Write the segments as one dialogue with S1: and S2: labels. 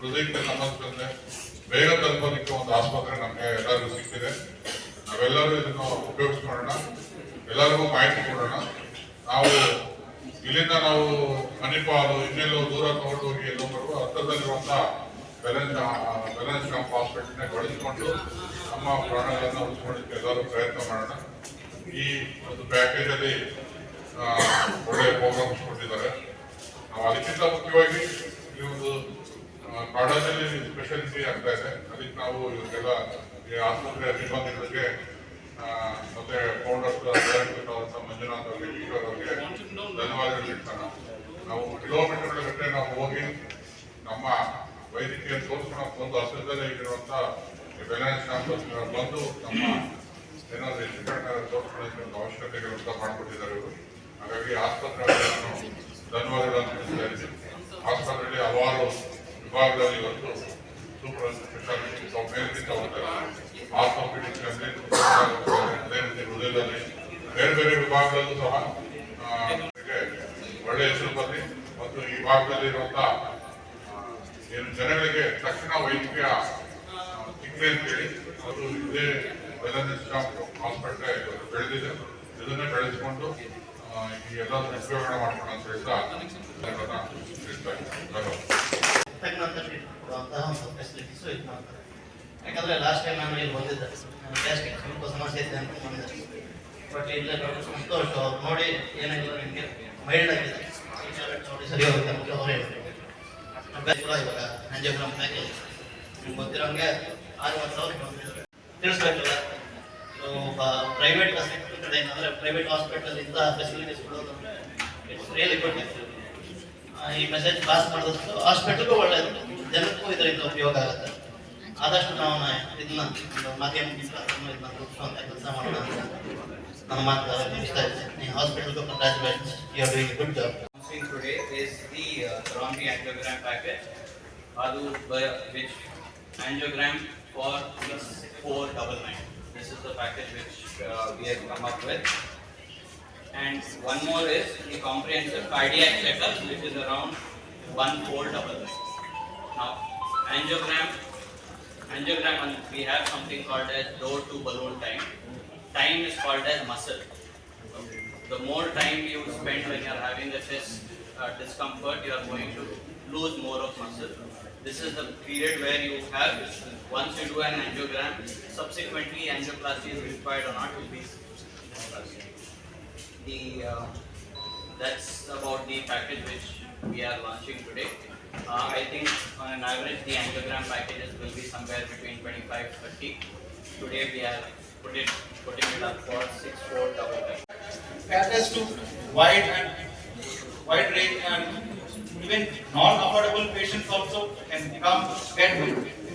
S1: ಹೃದಯಕ್ಕೆ ಸಂಬಂಧಿಸಿದಂತೆ ಬೇಗ ತಲುಪೋದಕ್ಕೆ ಒಂದು ಆಸ್ಪತ್ರೆ ನಮಗೆ ಎಲ್ಲರಿಗೂ ಸಿಕ್ಕಿದೆ. ನಾವೆಲ್ಲರೂ ಇದನ್ನು ಉಪಯೋಗಿಸ್ಕೊಳ್ಳೋಣ. ಎಲ್ಲರಿಗೂ ಮಾಹಿತಿ ಕೊಡೋಣ. ನಾವು ಇಲ್ಲಿಂದ ನಾವು ಮಣಿಪಾಲು ಇನ್ನೆಲ್ಲೋ ದೂರ ತಗೊಂಡು ಹೋಗಿ ಎಲ್ಲೋ ಹತ್ತಿರದಲ್ಲಿರುವಂತಹ ಬೆಲೆನ್ಸ್ ಬೆಲೆನ್ಸ್ ಕ್ಯಾಂಪ್ ಹಾಸ್ಪಿಟಲ್ನ ಬಳಸಿಕೊಂಡು ನಮ್ಮ ಪ್ರಾಣಗಳನ್ನು ಉಳಿಸ್ಕೊಳ್ಳಿಕ್ಕೆ ಎಲ್ಲರೂ ಪ್ರಯತ್ನ ಮಾಡೋಣ. ಈ ಒಂದು ಪ್ಯಾಕೇಜಲ್ಲಿ ಒಳ್ಳೆಯ ಪ್ರೋಗ್ರಾಮ್ಸ್ ಕೊಟ್ಟಿದ್ದಾರೆ. ನಾವು ಅದಕ್ಕಿಂತ ಮುಖ್ಯವಾಗಿ ಈ ಒಂದು ಕಾಡಲ್ಲಿ ಸ್ಪೆಷಾಲಿಟಿ ಆಗ್ತಾ ಇದೆ ಅದಕ್ಕೆ ನಾವು ಇವತ್ತೆಲ್ಲ ಈ ಆಸ್ಪತ್ರೆ ಆ, ಮತ್ತೆ ಫೌಂಡರ್ಸ್ ಡೈರೆಕ್ಟರ್ ಮಂಜುನಾಥ್ ಅವರಿಗೆ ಅವರಿಗೆ ಧನ್ಯವಾದಗಳು ಹೇಳ್ತಾನೆ ನಾವು ಕಿಲೋಮೀಟರ್ ಗಟ್ಟಲೆ ನಾವು ಹೋಗಿ ನಮ್ಮ ವೈದ್ಯಕೀಯ ತೋರಿಸ್ಕೊಳಕ್ ಒಂದು ಹತ್ತಿರದಲ್ಲೇ ಇರುವಂತ ಬೆಲೆನ್ಸ್ ಕ್ಯಾಂಪಸ್ ಬಂದು ನಮ್ಮ ಏನಾದ್ರು ತೋರಿಸ್ಕೊಳ್ಳೋಕೆ ಒಂದು ಅವಶ್ಯಕತೆಗಳನ್ನು ಮಾಡಿಕೊಟ್ಟಿದ್ದಾರೆ ಇವರು ಹಾಗಾಗಿ ಆಸ್ಪತ್ರೆ ನಾನು ಧನ್ಯವಾದಗಳನ್ನು ತಿಳಿಸಿದ್ದಾರೆ ಆಸ್ಪತ್ರೆಯಲ್ಲಿ ಹಲವಾರು ವಿಭಾಗದಲ್ಲಿ ಇವತ್ತು ಬೇರೆ ಬೇರೆ ವಿಭಾಗದಲ್ಲೂ ಸಹ ಒಳ್ಳೆಯ ಹೆಸರು ಬರಲಿ ಮತ್ತು ಈ ಭಾಗದಲ್ಲಿ ಇರುವಂತಹ ಏನು ಜನಗಳಿಗೆ ತಕ್ಷಣ ವೈದ್ಯಕೀಯ ಸಿಕ್ಕಲಿ ಅಂತೇಳಿ ಅದು ಇದೇ ವೆಲನೆಸ್ ಹಾಸ್ಪಿಟಲ್ ಬೆಳೆದಿದೆ ಇದನ್ನೇ ಬೆಳೆಸ್ಕೊಂಡು ಈ ಎಲ್ಲ ಉಪಯೋಗ ಮಾಡ್ಕೊಂಡು ಅಂತ ಹೇಳ್ತಾ. ಧನ್ಯವಾದ.
S2: ತಕ್ಕಂಥ ಟ್ರೀಟ್ಮೆಂಟ್ ಕೊಡುವಂತಹ ಒಂದು ಫೆಸಿಲಿಟೀಸು ಇದು ಮಾಡ್ತಾರೆ ಯಾಕಂದ್ರೆ ಲಾಸ್ಟ್ ಟೈಮ್ ನಾನು ಇಲ್ಲಿ ಬಂದಿದ್ದೆ. ಗ್ಯಾಸ್ಟಿಕ್ ಸ್ವಲ್ಪ ಸಮಸ್ಯೆ ಇದೆ ಅಂತ ಬಂದಿದ್ದೆ ಬಟ್ ಇಲ್ಲೇ ಡಾಕ್ಟರ್ ಸಂತೋಷ್. ಅವ್ರು ನೋಡಿ ಏನಾಗಿಲ್ಲ ನಿಮಗೆ? ಮೈಲ್ಡ್ ಆಗಿದೆ. ನೋಡಿ ಸರಿ ಹೋಗುತ್ತೆ ಅಂತ ಅವರೇ ಕೂಡ ಇವಾಗ ಆಂಜಿಯೋಗ್ರಾಮ್ ಪ್ಯಾಕೇಜ್ ನಿಮ್ಗೆ ಗೊತ್ತಿರೋಂಗೆ ಆರುವತ್ತು ಸಾವಿರ. ತಿಳಿಸ್ಬೇಕಲ್ಲ? ಒಬ್ಬ ಪ್ರೈವೇಟ್ ಹಾಸ್ಪಿಟಲ್ ಕಡೆಯಿಂದ ಅಂದರೆ ಪ್ರೈವೇಟ್ ಹಾಸ್ಪಿಟಲ್ ಇಂದ ಫೆಸಿಲಿಟೀಸ್ ಕೊಡೋದು ಅಂದರೆ ಇಟ್ಸ್ ರಿಯಲಿ ಗುಡ್ ಈ ಮೆಸೇಜ್ ಪಾಸ್ ಮಾಡಿದಷ್ಟು ಹಾಸ್ಪಿಟಲ್ಗೂ ಒಳ್ಳೆಯದು ಜನಕ್ಕೂ ಇದರಿಂದ ಉಪಯೋಗ ಆಗುತ್ತೆ ಆದಷ್ಟು ನಾವು ನ- ಇದನ್ನ ಒಂದು ಮಾಧ್ಯಮದಿಂದ ಅದನ್ನ ಇದನ್ನ ರೂಪಿಸುವಂತ ಕೆಲಸ ಮಾಡೋಣ ಅಂತ ನನ್ನ ಮಾತು ಮುಗಿಸ್ತಾ ಇದ್ದೀನಿ ಹಾಸ್ಪಿಟಲ್ಗೂ congratulations you are doing good job
S3: announcing today is the uh, Surrounding angiogram package, Adu, by- which angiogram for plus four double nine. This is the package which uh, we have come up with. And one more is the comprehensive cardiac checkup, which is around one four double nine. Now, angiogram, angiogram, we have something called as door to balloon time. Time is called as muscle the more time you spend when you are having the chest uh, discomfort, you are going to lose more of muscle. This is the period where you have, once you do an angiogram, subsequently angioplasty is required or not will be. The, uh, that's about the package which we are launching today. Uh, I think on an average, the angiogram packages will be somewhere between 25 30. Today we are put it, putting it up for 6 4 double nine.
S4: caters to wide and wide range and even non-affordable patients also can come get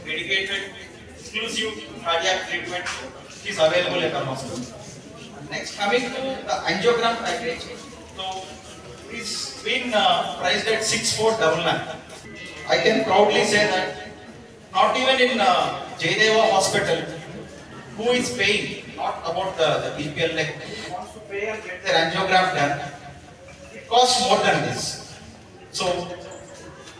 S4: dedicated exclusive cardiac treatment is available at our hospital. Next, coming to the angiogram package, so it's been uh, priced at six four double nine. I can proudly say that not even in uh, Jaydeva Hospital, who is paying, not about the, the BPL, who wants to pay and get their angiogram done, it costs more than this. So,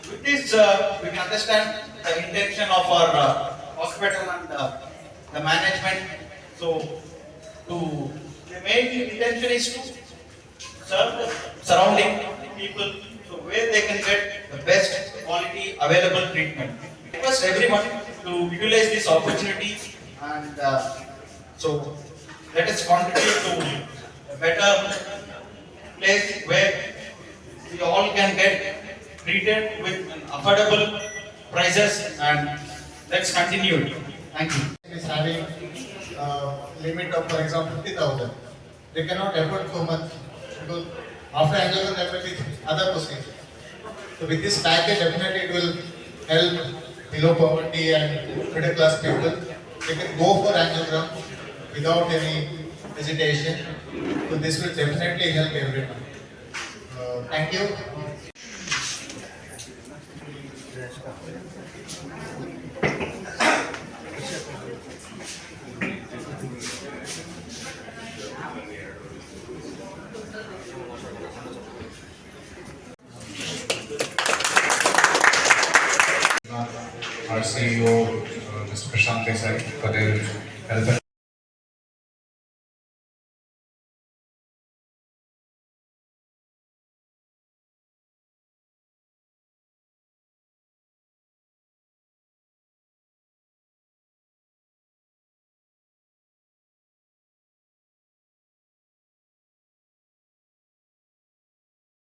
S4: with this, uh, we can understand the intention of our uh, hospital and uh, the management. So, to, the main intention is to serve the surrounding people, so where they can get the best quality available treatment. Request everyone to utilize this opportunity and uh, so let us contribute to a better place where we all can get treated with affordable prices and let's continue. Thank you.
S5: Uh, limit of, for example, 50,000. They cannot afford so much because after angiogram there will be other procedures. So with this package, definitely it will help below poverty and middle class people. They can go for angiogram without any hesitation. So this will definitely help everyone. Uh, thank you.
S6: CEO, uh, Mr. Prashant Desai, for their help